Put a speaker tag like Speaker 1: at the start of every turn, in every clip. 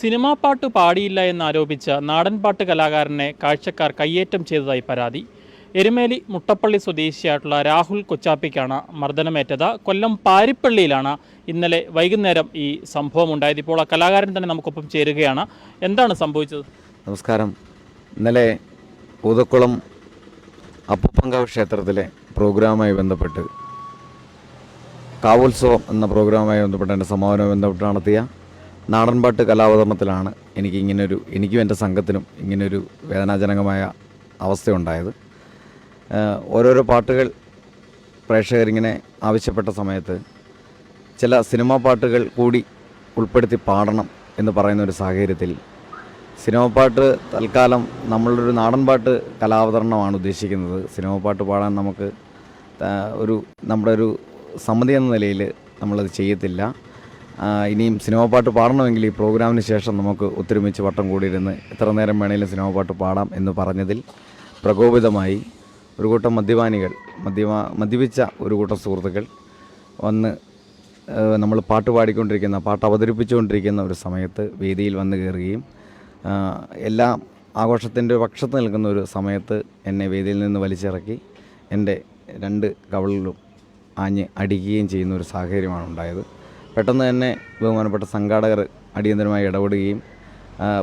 Speaker 1: Cinema പാട്ട് പാടിയില്ല എന്നാരോപിച്ച നാടൻപാട്ട് കലാകാരനെ കാഴ്ചക്കാർ കയ്യേറ്റം ചെയ്തതായി പരാതി. എരുമേലി മുട്ടപ്പള്ളി സ്വദേശിയായിട്ടുള്ള രാഹുൽ കൊച്ചാപ്പിക്കാണ് മർദ്ദനമേറ്റത്. കൊല്ലം പാരിപ്പള്ളിയിലാണ് ഇന്നലെ വൈകുന്നേരം ഈ സംഭവം ഉണ്ടായത്. ഇപ്പോൾ ആ കലാകാരൻ തന്നെ നമുക്കൊപ്പം ചേരുകയാണ്. എന്താണ് സംഭവിച്ചത്?
Speaker 2: നമസ്കാരം. ഇന്നലെ പൂതക്കുളം അപ്പപ്പങ്കാവ് ക്ഷേത്രത്തിലെ പ്രോഗ്രാമുമായി ബന്ധപ്പെട്ട് കാവോത്സവം എന്ന പ്രോഗ്രാമുമായി ബന്ധപ്പെട്ട് എന്റെ സമാപനവുമായി ബന്ധപ്പെട്ട് നടത്തിയ നാടൻപാട്ട് കലാവതരണത്തിലാണ് എനിക്ക് ഇങ്ങനൊരു എനിക്കും എന്റെ സംഘത്തിനും ഇങ്ങനൊരു വേദനാജനകമായ അവസ്ഥയുണ്ടായത്. ഓരോരോ പാട്ടുകൾ പ്രേക്ഷകരിങ്ങനെ ആവശ്യപ്പെട്ട സമയത്ത് ചില സിനിമാ പാട്ടുകൾ കൂടി ഉൾപ്പെടുത്തി പാടണം എന്ന് പറയുന്ന ഒരു സാഹചര്യത്തിൽ സിനിമ പാട്ട് തൽക്കാലം നമ്മളൊരു നാടൻ പാട്ട് കലാവതരണമാണ് ഉദ്ദേശിക്കുന്നത്. സിനിമ പാട്ട് പാടാൻ നമുക്ക് ഒരു നമ്മുടെ ഒരു സമിതി എന്ന നിലയിൽ നമ്മളത് ചെയ്യത്തില്ല. ഇനിയും സിനിമ പാട്ട് പാടണമെങ്കിൽ ഈ പ്രോഗ്രാമിന് ശേഷം നമുക്ക് ഒത്തൊരുമിച്ച് വട്ടം കൂടിയിരുന്ന് എത്ര നേരം വേണേലും സിനിമ പാട്ട് പാടാം എന്ന് പറഞ്ഞതിൽ പ്രകോപിതമായി ഒരു കൂട്ടം മദ്യപാനികൾ മദ്യപാ മദ്യപിച്ച ഒരു കൂട്ടം സുഹൃത്തുക്കൾ വന്ന് നമ്മൾ പാട്ട് പാടിക്കൊണ്ടിരിക്കുന്ന പാട്ട് അവതരിപ്പിച്ചുകൊണ്ടിരിക്കുന്ന ഒരു സമയത്ത് വേദിയിൽ വന്ന് കയറുകയും എല്ലാം ആഘോഷത്തിന്റെ പക്ഷത്ത് നിൽക്കുന്ന ഒരു സമയത്ത് എന്നെ വേദിയിൽ നിന്ന് വലിച്ചിറക്കി എന്റെ രണ്ട് കവളിലും ആഞ്ഞ് അടിക്കുകയും ചെയ്യുന്ന ഒരു സാഹചര്യമാണ് ഉണ്ടായത്. പെട്ടെന്ന് തന്നെ ബഹുമാനപ്പെട്ട സംഘാടകർ അടിയന്തരമായി ഇടപെടുകയും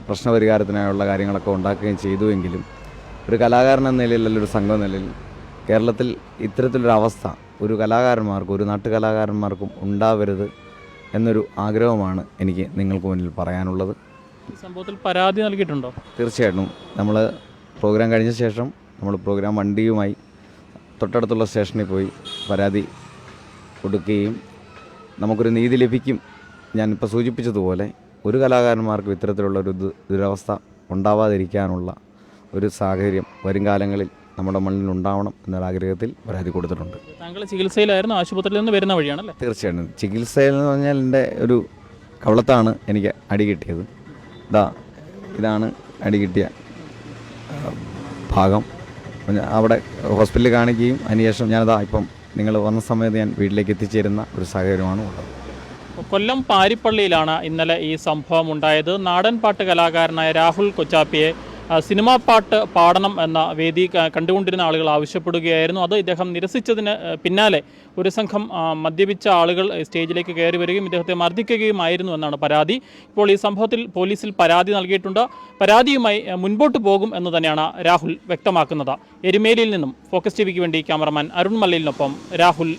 Speaker 2: പ്രശ്നപരിഹാരത്തിനായുള്ള കാര്യങ്ങളൊക്കെ ഉണ്ടാക്കുകയും ചെയ്തുവെങ്കിലും ഒരു കലാകാരൻ എന്ന നിലയിൽ അല്ലെങ്കിൽ ഒരു സംഘം നിലയിൽ കേരളത്തിൽ ഇത്തരത്തിലൊരവസ്ഥ ഒരു കലാകാരന്മാർക്കും ഒരു നാട്ടുകലാകാരന്മാർക്കും ഉണ്ടാവരുത് എന്നൊരു ആഗ്രഹമാണ് എനിക്ക് നിങ്ങൾക്ക് മുന്നിൽ പറയാനുള്ളത്.
Speaker 1: സംഭവത്തിൽ പരാതി നൽകിയിട്ടുണ്ടോ?
Speaker 2: തീർച്ചയായിട്ടും. നമ്മൾ പ്രോഗ്രാം കഴിഞ്ഞ ശേഷം നമ്മൾ പ്രോഗ്രാം വണ്ടിയുമായി തൊട്ടടുത്തുള്ള സ്റ്റേഷനിൽ പോയി പരാതി കൊടുക്കുകയും നമുക്കൊരു നീതി ലഭിക്കും. ഞാനിപ്പോൾ സൂചിപ്പിച്ചതുപോലെ ഒരു കലാകാരന്മാർക്കും ഇത്തരത്തിലുള്ള ഒരു ദുരവസ്ഥ ഉണ്ടാവാതിരിക്കാനുള്ള ഒരു സാഹചര്യം വരും കാലങ്ങളിൽ നമ്മുടെ മണ്ണിൽ ഉണ്ടാവണം എന്നൊരു ആഗ്രഹത്തിൽ പരാതി കൊടുത്തിട്ടുണ്ട്.
Speaker 1: താങ്കൾ ചികിത്സയിലായിരുന്നു ആശുപത്രിയിൽ നിന്ന് വരുന്ന വഴിയാണല്ലേ
Speaker 2: തീർച്ചയായിട്ടും. ചികിത്സയിൽ എന്ന് പറഞ്ഞാൽ എന്റെ ഒരു കവളത്താണ് എനിക്ക് അടി കിട്ടിയത്. ഇതാ ഇതാണ് അടി കിട്ടിയ ഭാഗം. അവിടെ ഹോസ്പിറ്റലിൽ കാണിക്കുകയും അതിനുശേഷം ഞാനതാ ഇപ്പം നിങ്ങൾ വന്ന സമയത്ത് ഞാൻ വീട്ടിലേക്ക് എത്തിച്ചേരുന്ന ഒരു സാഹചര്യമാണ് ഉള്ളത്.
Speaker 1: കൊല്ലം പാരിപ്പള്ളിയിലാണ് ഇന്നലെ ഈ സംഭവം ഉണ്ടായത്. നാടൻപാട്ട് കലാകാരനായ രാഹുൽ കൊച്ചാപ്പിയെ സിനിമാ പാട്ട് പാടണം എന്ന വേദി കണ്ടുകൊണ്ടിരുന്ന ആളുകൾ ആവശ്യപ്പെടുകയായിരുന്നു. അത് ഇദ്ദേഹം നിരസിച്ചതിന് പിന്നാലെ ഒരു സംഘം മദ്യപിച്ച ആളുകൾ സ്റ്റേജിലേക്ക് കയറി വരികയും ഇദ്ദേഹത്തെ മർദ്ദിക്കുകയുമായിരുന്നു എന്നാണ് പരാതി. ഇപ്പോൾ ഈ സംഭവത്തിൽ പോലീസിൽ പരാതി നൽകിയിട്ടുണ്ട്. പരാതിയുമായി മുൻപോട്ട് പോകും എന്ന് തന്നെയാണ് രാഹുൽ വ്യക്തമാക്കുന്നത്. എരുമേലിയിൽ നിന്നും ഫോക്കസ് ടി വേണ്ടി ക്യാമറമാൻ അരുൺ മല്ലയിലിനൊപ്പം രാഹുൽ